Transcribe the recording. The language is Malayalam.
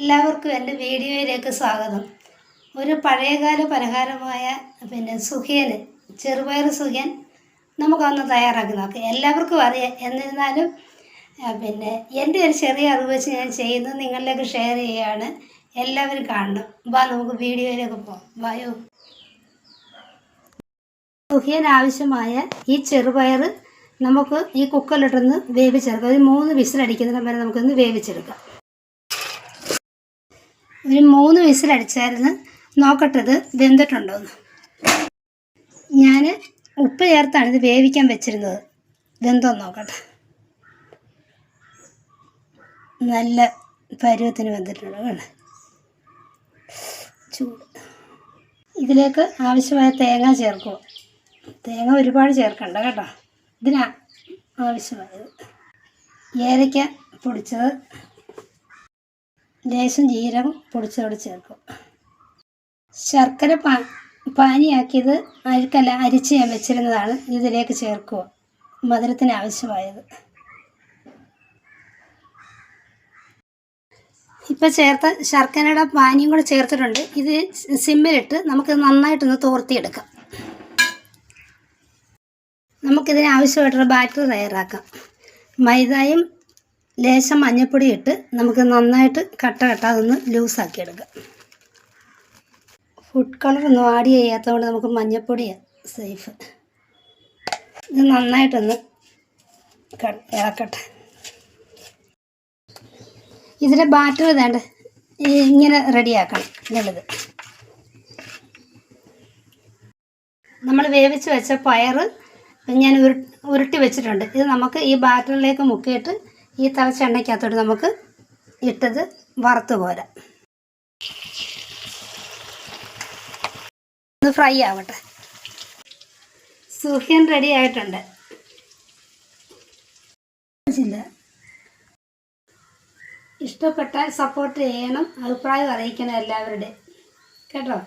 എല്ലാവർക്കും എന്റെ വീഡിയോയിലേക്ക് സ്വാഗതം. ഒരു പഴയകാല പലഹാരമായ പിന്നെ സുഖിയന് ചെറുപയർ സുഖിയൻ നമുക്കൊന്ന് തയ്യാറാക്കി നോക്കാം. എല്ലാവർക്കും അറിയാം. എന്നിരുന്നാലും പിന്നെ എന്റെ ഒരു ചെറിയ അറിവ് വെച്ച് ഞാൻ ചെയ്യുന്നത് നിങ്ങളിലേക്ക് ഷെയർ ചെയ്യുകയാണ്. എല്ലാവരും കാണണം. വാ നമുക്ക് വീഡിയോയിലേക്ക് പോകാം. വായോ സുഖിയൻ ആവശ്യമായ ഈ ചെറുപയർ നമുക്ക് ഈ കുക്കറിലിട്ടൊന്ന് വേവിച്ചെടുക്കാം. ഒരു മൂന്ന് വിസിലടിക്കുന്നതിന് വരെ നമുക്കൊന്ന് വേവിച്ചെടുക്കാം. ഒരു മൂന്ന് വിസിലടിച്ചായിരുന്നു നോക്കട്ടത് വെന്തിട്ടുണ്ടോന്ന്. ഞാൻ ഉപ്പ് ചേർത്താണ് ഇത് വേവിക്കാൻ വെച്ചിരുന്നത്. വെന്തോ നോക്കട്ടെ. നല്ല പരുവത്തിന് വെന്തിട്ടുണ്ട് കേട്ടോ ചൂട്. ഇതിലേക്ക് ആവശ്യമായ തേങ്ങ ചേർക്കുക. തേങ്ങ ഒരുപാട് ചേർക്കണ്ട കേട്ടോ. ഇതിനാ ആവശ്യമായത്. ഏലയ്ക്ക പൊടിച്ചത് ലേശം ജീരകം പൊടിച്ചതോട് ചേർക്കും. ശർക്കര പാ പാനിയാക്കിയത് അഴുക്കല്ല അരിച്ച് ഞാൻ വെച്ചിരുന്നതാണ് ഇതിലേക്ക് ചേർക്കുക. മധുരത്തിന് ആവശ്യമായത്. ഇപ്പോൾ ചേർത്ത ശർക്കരയുടെ പാനിയും കൂടെ ചേർത്തിട്ടുണ്ട്. ഇത് സിമ്മിലിട്ട് നമുക്ക് നന്നായിട്ടൊന്ന് തോർത്തിയെടുക്കാം. നമുക്കിതിന് ആവശ്യമായിട്ടുള്ള ബാറ്റർ തയ്യാറാക്കാം. മൈദയും ലേശം മഞ്ഞൾപ്പൊടി ഇട്ട് നമുക്ക് നന്നായിട്ട് കട്ട കട്ടാതൊന്ന് ലൂസാക്കി എടുക്കാം ഫുഡ് കളർ ഒന്നും ആഡ് ചെയ്യാത്തതുകൊണ്ട് നമുക്ക് മഞ്ഞൾപ്പൊടിയാണ് സേഫ് ഇത് നന്നായിട്ടൊന്ന് ഇളക്കട്ടെ. ഇതിന്റെ ബാറ്റർ ഇതാണ്ട് ഇങ്ങനെ റെഡിയാക്കണം നല്ലത് നമ്മൾ വേവിച്ച് വെച്ച പയർ ഞാൻ ഉരു ഉരുട്ടി വെച്ചിട്ടുണ്ട്. ഇത് നമുക്ക് ഈ ബാറ്ററിലേക്ക് മുക്കിയിട്ട് ഈ തിളച്ച എണ്ണയ്ക്കകത്തോട്ട് നമുക്ക് ഇട്ടത് വറുത്ത് പോരാം. ഒന്ന് ഫ്രൈ ആവട്ടെ. സുഹ്യൻ റെഡി ആയിട്ടുണ്ട്. ഇഷ്ടപ്പെട്ടാൽ സപ്പോർട്ട് ചെയ്യണം. അഭിപ്രായം അറിയിക്കണം എല്ലാവരുടെയും. കേട്ടോ?